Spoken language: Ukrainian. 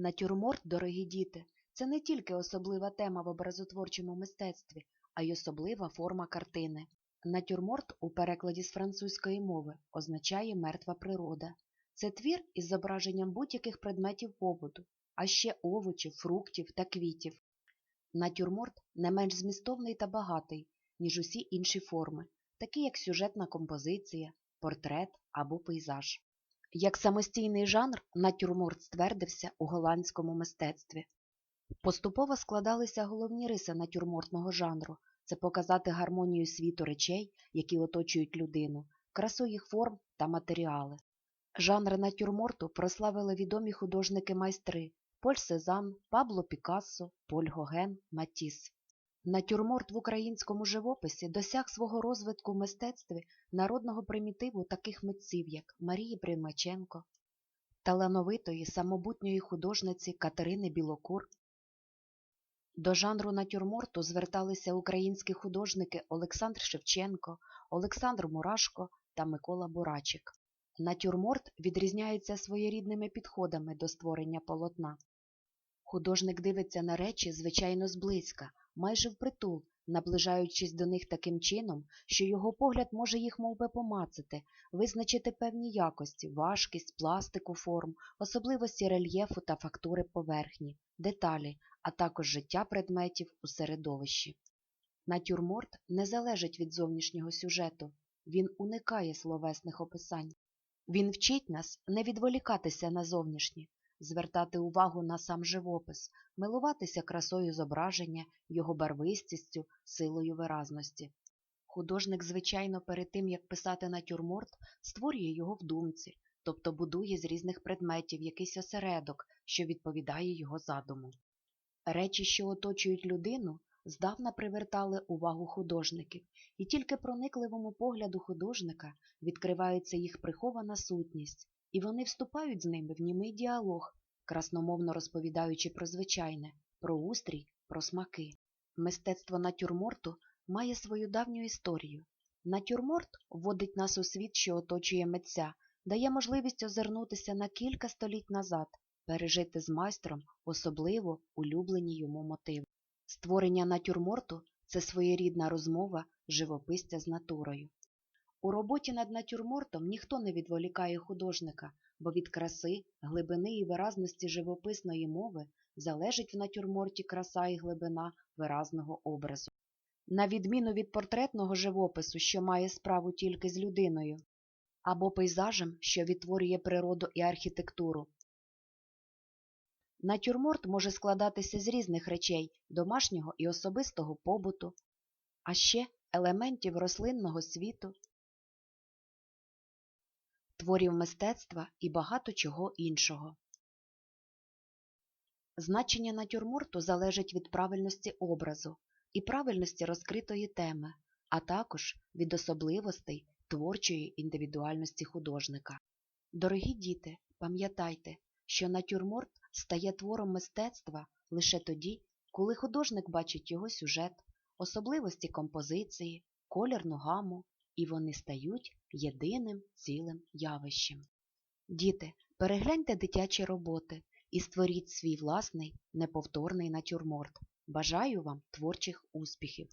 Натюрморт, дорогі діти, це не тільки особлива тема в образотворчому мистецтві, а й особлива форма картини. Натюрморт у перекладі з французької мови означає мертва природа. Це твір із зображенням будь-яких предметів побуту, а ще овочів, фруктів та квітів. Натюрморт не менш змістовний та багатий, ніж усі інші форми, такі як сюжетна композиція, портрет або пейзаж. Як самостійний жанр, натюрморт ствердився у голландському мистецтві. Поступово складалися головні риси натюрмортного жанру це показати гармонію світу речей, які оточують людину, красу їх форм та матеріали. Жанр натюрморту прославили відомі художники-майстри Поль Сезанн, Пабло Пікассо, Поль Гоген, Матіс. Натюрморт в українському живописі досяг свого розвитку в мистецтві народного примітиву таких митців, як Марії Примаченко, талановитої самобутньої художниці Катерини Білокур. До жанру натюрморту зверталися українські художники Олександр Шевченко, Олександр Мурашко та Микола Бурачик. Натюрморт відрізняється своєрідними підходами до створення полотна. Художник дивиться на речі, звичайно, зблизька, майже впритул, наближаючись до них таким чином, що його погляд може їх мов би, помацати, визначити певні якості, важкість, пластику форм, особливості рельєфу та фактури поверхні, деталі, а також життя предметів у середовищі. Натюрморт не залежить від зовнішнього сюжету, він уникає словесних описань. Він вчить нас не відволікатися на зовнішнє, звертати увагу на сам живопис, милуватися красою зображення, його барвистістю, силою виразності. Художник, звичайно, перед тим, як писати натюрморт, створює його в думці, тобто будує з різних предметів якийсь осередок, що відповідає його задуму. Речі, що оточують людину, здавна привертали увагу художників, і тільки проникливому погляду художника відкривається їх прихована сутність, і вони вступають з ними в німий діалог, красномовно розповідаючи про звичайне, про устрій, про смаки. Мистецтво натюрморту має свою давню історію. Натюрморт вводить нас у світ, що оточує митця, дає можливість озирнутися на кілька століть назад, пережити з майстром особливо улюблені йому мотиви. Створення натюрморту це своєрідна розмова живописця з натурою. У роботі над натюрмортом ніхто не відволікає художника, бо від краси, глибини і виразності живописної мови залежить в натюрморті краса і глибина виразного образу. На відміну від портретного живопису, що має справу тільки з людиною, або пейзажем, що відтворює природу і архітектуру. Натюрморт може складатися з різних речей домашнього і особистого побуту, а ще елементів рослинного світу, творів мистецтва і багато чого іншого. Значення натюрморту залежить від правильності образу і правильності розкритої теми, а також від особливостей творчої індивідуальності художника. Дорогі діти, пам'ятайте, що натюрморт стає твором мистецтва лише тоді, коли художник бачить його сюжет, особливості композиції, колірну гаму, і вони стають єдиним цілим явищем. Діти, перегляньте дитячі роботи і створіть свій власний неповторний натюрморт. Бажаю вам творчих успіхів!